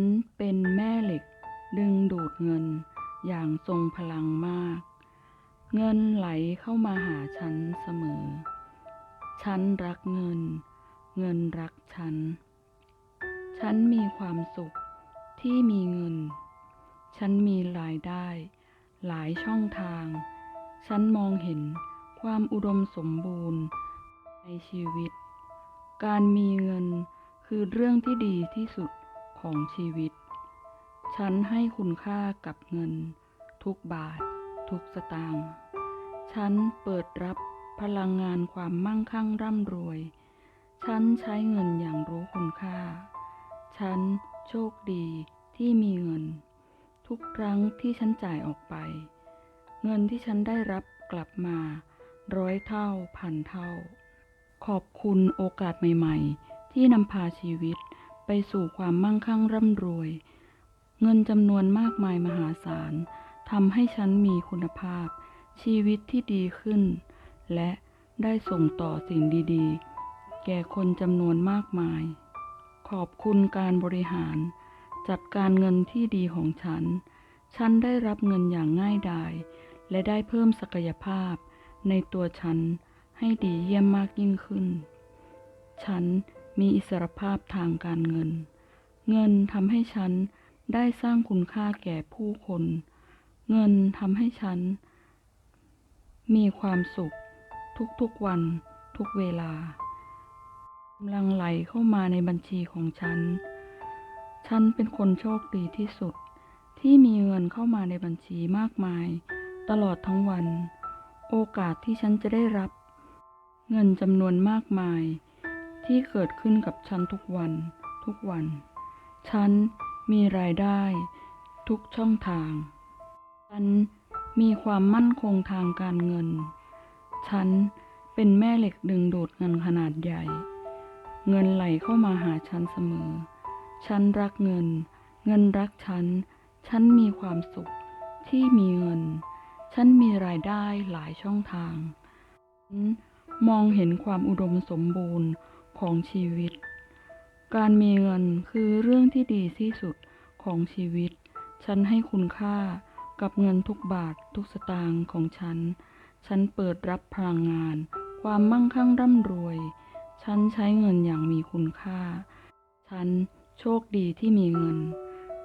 นเป็นแม่เหล็กดึงดูดเงินอย่างทรงพลังมาก เงินไหลเข้ามาหาฉันเสมอ ฉันรักเงิน เงินรักฉัน ฉันมีความสุขที่มีเงิน ฉันมีรายได้ หลายช่องทาง ฉันมองเห็นความอุดมสมบูรณ์ในชีวิต การมีเงินคือเรื่องที่ดีที่สุด ของชีวิต ฉันให้คุณค่ากับเงิน ทุกบาท ทุกสตางค์ ฉันเปิดรับพลังงานความมั่งคั่งร่ำรวย ฉันใช้เงินอย่างรู้คุณค่า ฉันโชคดีที่มีเงิน ทุกครั้งที่ฉันจ่ายออกไป เงินที่ฉันได้รับกลับมาร้อยเท่าพันเท่า ขอบคุณโอกาสใหม่ ๆ ที่นำพาชีวิต ไปสู่ความมั่งคั่งร่ำรวย เงินจำนวนมากมายมหาศาลทำให้ฉันมีคุณภาพ ชีวิตที่ดีขึ้น และได้ส่งต่อสิ่งดีๆ แก่คนจำนวนมากมาย ขอบคุณการบริหาร จัดการเงินที่ดีของฉัน ฉันได้รับเงินอย่างง่ายดาย และได้เพิ่มศักยภาพในตัวฉันให้ดีเยี่ยมมากยิ่งขึ้น ฉัน มีอิสรภาพทางการเงิน เงินทำให้ฉันได้สร้างคุณค่าแก่ผู้คน เงินทำให้ฉัน มีความสุข ทุกๆวัน ทุกเวลากำลังไหลเข้ามาในบัญชีของฉัน ฉันเป็นคนโชคดีที่สุดที่มีเงินเข้ามาในบัญชีมากมาย ตลอดทั้งวัน โอกาสที่ฉันจะได้รับ เงินจำนวนมากมาย ที่เกิดขึ้นกับฉันทุกวัน ทุกวัน ฉันมีรายได้ ทุกช่องทาง ฉันมีความมั่นคงทางการเงิน ฉันเป็นแม่เหล็กดึงดูดเงินขนาดใหญ่ เงินไหลเข้ามาหาฉันเสมอ ฉันรักเงิน เงินรักฉัน ฉันมีความสุขที่มีเงิน ฉันมีรายได้หลายช่องทางฉันมองเห็นความอุดมสมบูรณ์ ของชีวิต การมีเงินคือเรื่องที่ดีที่สุดของชีวิต ฉันให้คุณค่ากับเงินทุกบาททุกสตางค์ของฉัน ฉันเปิดรับพลังงาน ความมั่งคั่งร่ำรวย ฉันใช้เงินอย่างมีคุณค่า ฉันโชคดีที่มีเงิน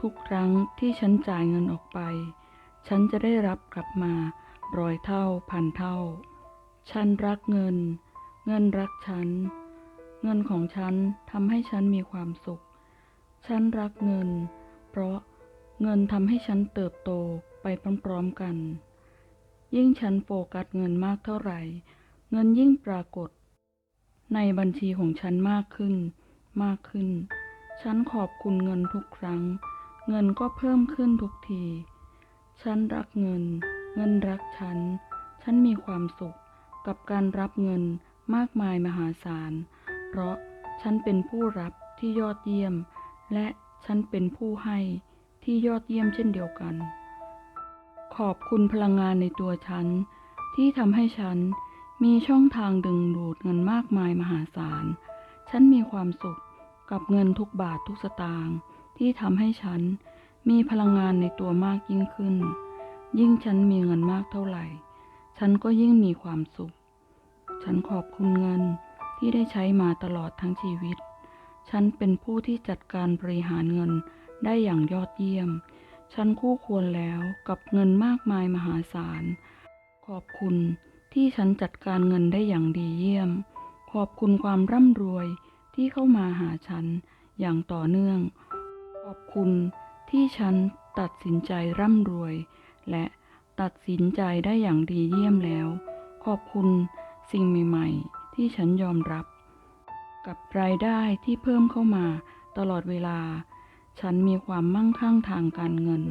ทุกครั้งที่ฉันจ่ายเงินออกไป ฉันจะได้รับกลับมาร้อยเท่าพันเท่า ฉันรักเงิน เงินรักฉัน เงินของฉันทำให้ฉันมีความสุข ฉันรักเงิน เพราะเงินทำให้ฉันเติบโตไปพร้อมๆกัน ยิ่งฉันโฟกัสเงินมากเท่าไหร่ เงินยิ่งปรากฏ ในบัญชีของฉันมากขึ้น มากขึ้น ฉันขอบคุณเงินทุกครั้ง เงินก็เพิ่มขึ้นทุกที ฉันรักเงิน เงินรักฉัน ฉันมีความสุขกับการรับเงินมากมายมหาศาล ราะฉันเป็นผู้รับที่ยอดเยี่ยม และฉันเป็นผู้ให้ที่ยอดเยี่ยมเช่นเดียวกัน ขอบคุณพลังงานในตัวฉัน ที่ทำให้ฉันมีช่องทางดึงดูดเงินมากมายมหาศาล ฉันมีความสุขกับเงินทุกบาททุกสตางค์ที่ทำให้ฉันมีพลังงานในตัวมากยิ่งขึ้น ยิ่งฉันมีเงินมากเท่าไหร่ ฉันก็ยิ่งมีความสุข ฉันขอบคุณเงิน ที่ได้ใช้มาตลอดทั้งชีวิต ฉันเป็นผู้ที่จัดการบริหารเงินได้อย่างยอดเยี่ยม ฉันคู่ควรแล้วกับเงินมากมายมหาศาล ขอบคุณที่ฉันจัดการเงินได้อย่างดีเยี่ยม ขอบคุณความร่ำรวยที่เข้ามาหาฉันอย่างต่อเนื่อง ขอบคุณที่ฉันตัดสินใจร่ำรวย และตัดสินใจได้อย่างดีเยี่ยมแล้ว ขอบคุณสิ่งใหม่ ๆ ที่ฉันยอมรับ กับรายได้ที่เพิ่มเข้ามาตลอดเวลา ฉันมีความมั่งคั่งทางการเงิน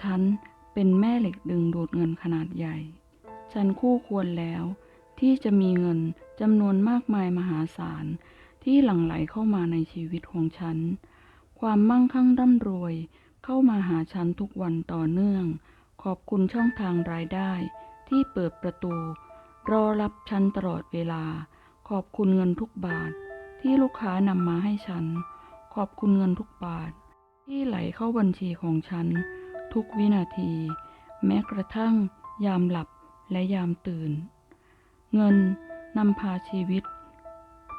ฉันเป็นแม่เหล็กดึงดูดเงินขนาดใหญ่ ฉันคู่ควรแล้ว ที่จะมีเงินจำนวนมากมายมหาศาลที่หลั่งไหลเข้ามาในชีวิตของฉัน ความมั่งคั่งร่ำรวยเข้ามาหาฉันทุกวันต่อเนื่อง ขอบคุณช่องทางรายได้ที่เปิดประตู รอรับฉันตลอดเวลา ขอบคุณเงินทุกบาท ที่ลูกค้านำมาให้ฉัน ขอบคุณเงินทุกบาท ที่ไหลเข้าบัญชีของฉัน ทุกวินาที แม้กระทั่ง ยามหลับและยามตื่น เงินนำพาชีวิต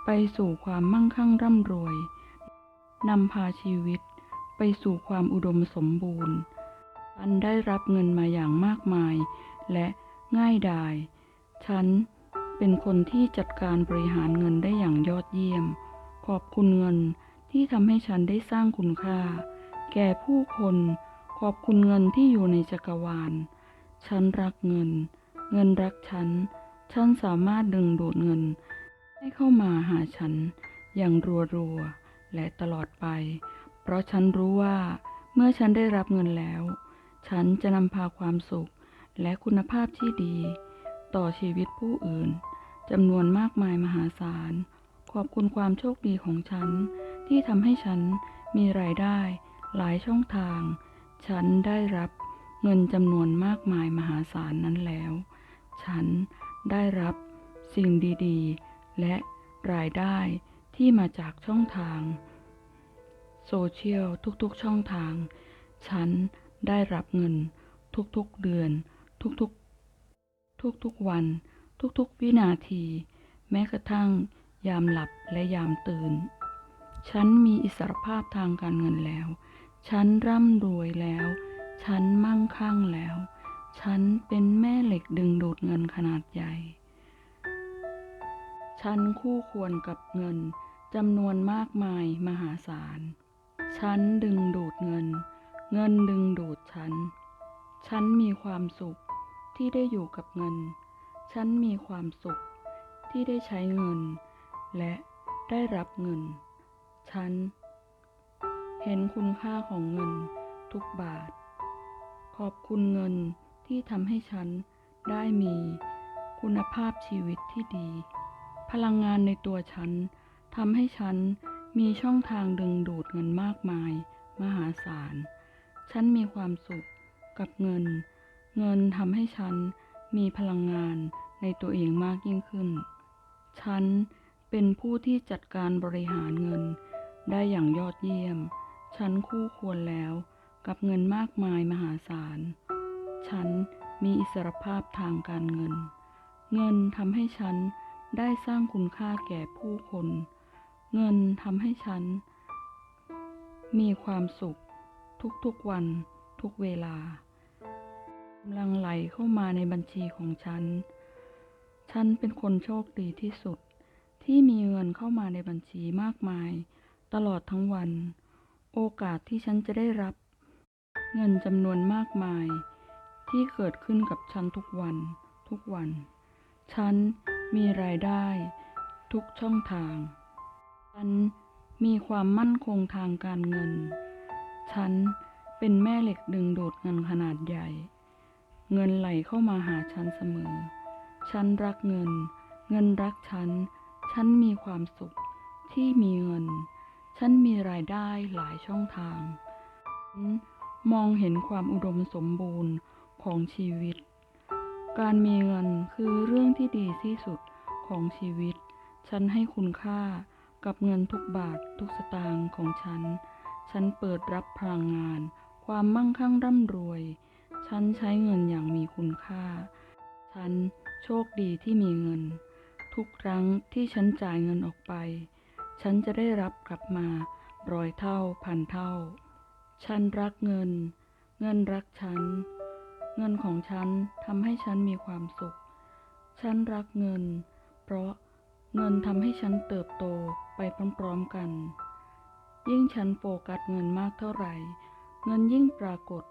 ไปสู่ความมั่งคั่งร่ำรวยนำพาชีวิตไปสู่ความอุดมสมบูรณ์ฉันได้รับเงินมาอย่างมากมาย และง่ายดาย ฉันเป็นคนที่จัดการบริหารเงินได้อย่างยอดเยี่ยม ขอบคุณเงินที่ทำให้ฉันได้สร้างคุณค่า แก่ผู้คน ขอบคุณเงินที่อยู่ในจักรวาล ฉันรักเงิน เงินรักฉัน ฉันสามารถดึงดูดเงิน ให้เข้ามาหาฉัน อย่างรัวๆ และตลอดไป เพราะฉันรู้ว่าเมื่อฉันได้รับเงินแล้ว ฉันจะนำพาความสุขและคุณภาพที่ดี ต่อชีวิตผู้อื่นจำนวนมากมายมหาศาล ขอบคุณความโชคดีของฉัน ที่ทำให้ฉันมีรายได้ หลายช่องทาง ฉันได้รับเงินจำนวนมากมายมหาศาลนั้นแล้ว ฉันได้รับสิ่งดีๆ และรายได้ที่มาจากช่องทาง โซเชียลทุกๆช่องทาง ฉันได้รับเงินทุกๆเดือนทุกๆ ทุกๆวัน ทุกๆวินาที แม้กระทั่ง ยามหลับและยามตื่น ฉันมีอิสรภาพทางการเงินแล้ว ฉันร่ำรวยแล้ว ฉันมั่งคั่งแล้ว ฉันเป็นแม่เหล็กดึงดูดเงินขนาดใหญ่ ฉันคู่ควรกับเงินจำนวนมากมายมหาศาล ฉันดึงดูดเงิน เงินดึงดูดฉัน ฉันมีความสุข ที่ได้อยู่กับเงิน ฉันมีความสุข ที่ได้ใช้เงิน และได้รับเงิน ฉัน เห็นคุณค่าของเงินทุกบาท ขอบคุณเงินที่ทำให้ฉันได้มีคุณภาพชีวิตที่ดี พลังงานในตัวฉันทำให้ฉันมีช่องทางดึงดูดเงินมากมาย มหาศาล ฉันมีความสุขกับเงิน เงินทำให้ฉันมีพลังงานในตัวเองมากยิ่งขึ้น ฉันเป็นผู้ที่จัดการบริหารเงินได้อย่างยอดเยี่ยม ฉันคู่ควรแล้วกับเงินมากมายมหาศาล ฉันมีอิสรภาพทางการเงิน เงินทำให้ฉันได้สร้างคุณค่าแก่ผู้คน เงินทำให้ฉัน มีความสุขทุกๆวันทุกเวลา กำลังไหลเข้ามาในบัญชีของฉัน ฉันเป็นคนโชคดีที่สุดที่มีเงินเข้ามาในบัญชีมากมาย ตลอดทั้งวัน โอกาสที่ฉันจะได้รับ เงินจำนวนมากมาย ที่เกิดขึ้นกับฉันทุกวัน ทุกวัน ฉันมีรายได้ ทุกช่องทาง ฉันมีความมั่นคงทางการเงิน ฉันเป็นแม่เหล็กดึงดูดเงินขนาดใหญ่ เงินไหลเข้ามาหาฉันเสมอ ฉันรักเงิน เงินรักฉัน ฉันมีความสุขที่มีเงิน ฉันมีรายได้หลายช่องทางฉันมองเห็นความอุดมสมบูรณ์ของชีวิต การมีเงินคือเรื่องที่ดีที่สุดของชีวิต ฉันให้คุณค่ากับเงินทุกบาททุกสตางค์ของฉัน ฉันเปิดรับพลังงาน ความมั่งคั่งร่ำรวย ฉันใช้เงินอย่างมีคุณค่า ฉันโชคดีที่มีเงิน ทุกครั้งที่ฉันจ่ายเงินออกไป ฉันจะได้รับกลับมาร้อยเท่าพันเท่า ฉันรักเงิน เงินรักฉัน เงินของฉันทำให้ฉันมีความสุข ฉันรักเงิน เพราะเงินทำให้ฉันเติบโตไปพร้อมๆกัน ยิ่งฉันโฟกัสเงินมากเท่าไหร่ เงินยิ่งปรากฏ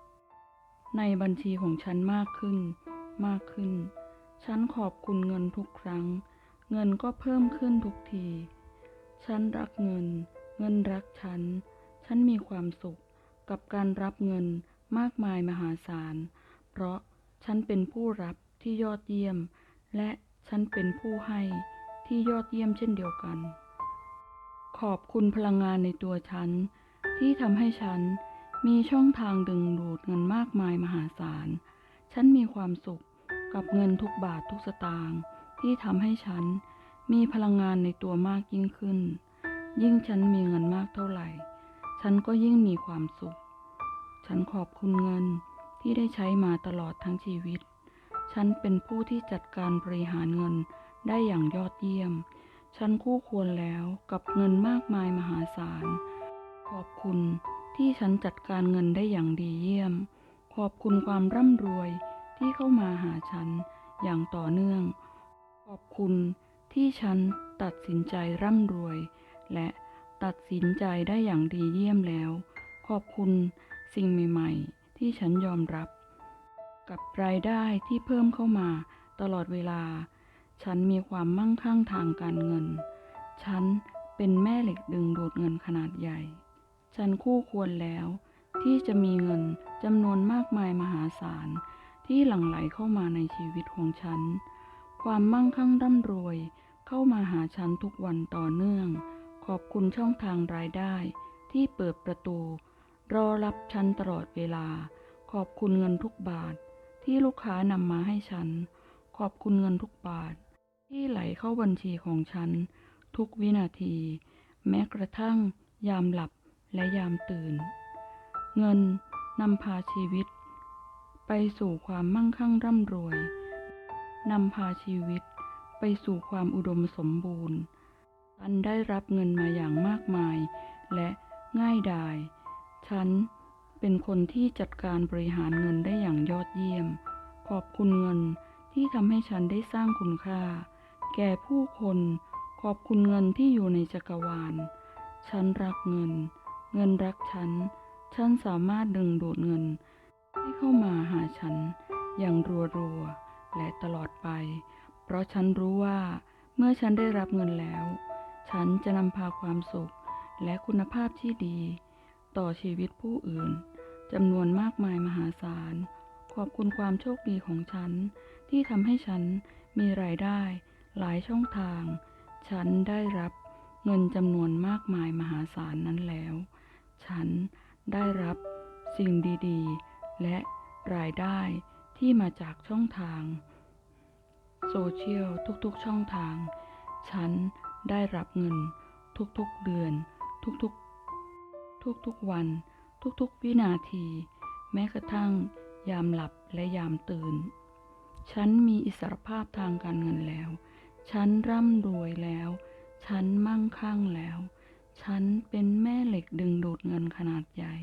ในบัญชีของฉันมากขึ้น มากขึ้น ฉันขอบคุณเงินทุกครั้ง เงินก็เพิ่มขึ้นทุกที ฉันรักเงิน เงินรักฉัน ฉันมีความสุขกับการรับเงินมากมายมหาศาล เพราะฉันเป็นผู้รับที่ยอดเยี่ยม และฉันเป็นผู้ให้ที่ยอดเยี่ยมเช่นเดียวกัน ขอบคุณพลังงานในตัวฉัน ที่ทำให้ฉัน มีช่องทางดึงดูดเงินมากมายมหาศาล ฉันมีความสุขกับเงินทุกบาททุกสตางค์ที่ทำให้ฉันมีพลังงานในตัวมากยิ่งขึ้น ยิ่งฉันมีเงินมากเท่าไหร่ ฉันก็ยิ่งมีความสุข ฉันขอบคุณเงินที่ได้ใช้มาตลอดทั้งชีวิต ฉันเป็นผู้ที่จัดการบริหารเงินได้อย่างยอดเยี่ยม ฉันคู่ควรแล้วกับเงินมากมายมหาศาล ขอบคุณ ที่ฉันจัดการเงินได้อย่างดีเยี่ยม ขอบคุณความร่ำรวยที่เข้ามาหาฉันอย่างต่อเนื่อง ขอบคุณที่ฉันตัดสินใจร่ำรวย และตัดสินใจได้อย่างดีเยี่ยมแล้ว ขอบคุณสิ่งใหม่ๆ ที่ฉันยอมรับ กับรายได้ที่เพิ่มเข้ามาตลอดเวลา ฉันมีความมั่งคั่งทางการเงิน ฉันเป็นแม่เหล็กดึงดูดเงินขนาดใหญ่ ฉันคู่ควรแล้ว ที่จะมีเงินจำนวนมากมายมหาศาล ที่หลั่งไหลเข้ามาในชีวิตของฉัน ความมั่งคั่งร่ำรวยเข้ามาหาฉันทุกวันต่อเนื่อง ขอบคุณช่องทางรายได้ ที่เปิดประตู รอรับฉันตลอดเวลา ขอบคุณเงินทุกบาท ที่ลูกค้านำมาให้ฉัน ขอบคุณเงินทุกบาท ที่ไหลเข้าบัญชีของฉัน ทุกวินาที แม้กระทั่งยามหลับ และยามตื่น เงินนำพาชีวิต ไปสู่ความมั่งคั่งร่ำรวย นำพาชีวิตไปสู่ความอุดมสมบูรณ์ฉันได้รับเงินมาอย่างมากมาย และง่ายดาย ฉันเป็นคนที่จัดการบริหารเงินได้อย่างยอดเยี่ยม ขอบคุณเงินที่ทำให้ฉันได้สร้างคุณค่า แก่ผู้คน ขอบคุณเงินที่อยู่ในจักรวาล ฉันรักเงิน เงินรักฉัน ฉันสามารถดึงดูดเงิน ให้เข้ามาหาฉัน อย่างรัวๆ และตลอดไป เพราะฉันรู้ว่าเมื่อฉันได้รับเงินแล้ว ฉันจะนำพาความสุข และคุณภาพที่ดี ต่อชีวิตผู้อื่นจำนวนมากมายมหาศาล ขอบคุณความโชคดีของฉัน ที่ทำให้ฉันมีรายได้หลายช่องทาง ฉันได้รับเงินจำนวนมากมายมหาศาลนั้นแล้ว ฉันได้รับสิ่งดีๆ และรายได้ที่มาจากช่องทาง โซเชียลทุกๆช่องทาง ฉันได้รับเงินทุกๆเดือน ทุกๆ ทุกๆวัน ทุกๆ วินาที แม้กระทั่งยามหลับและยามตื่น ฉันมีอิสรภาพทางการเงินแล้ว ฉันร่ำรวยแล้ว ฉันมั่งคั่งแล้ว ฉันเป็นแม่เหล็กดึงดูดเงินขนาดใหญ่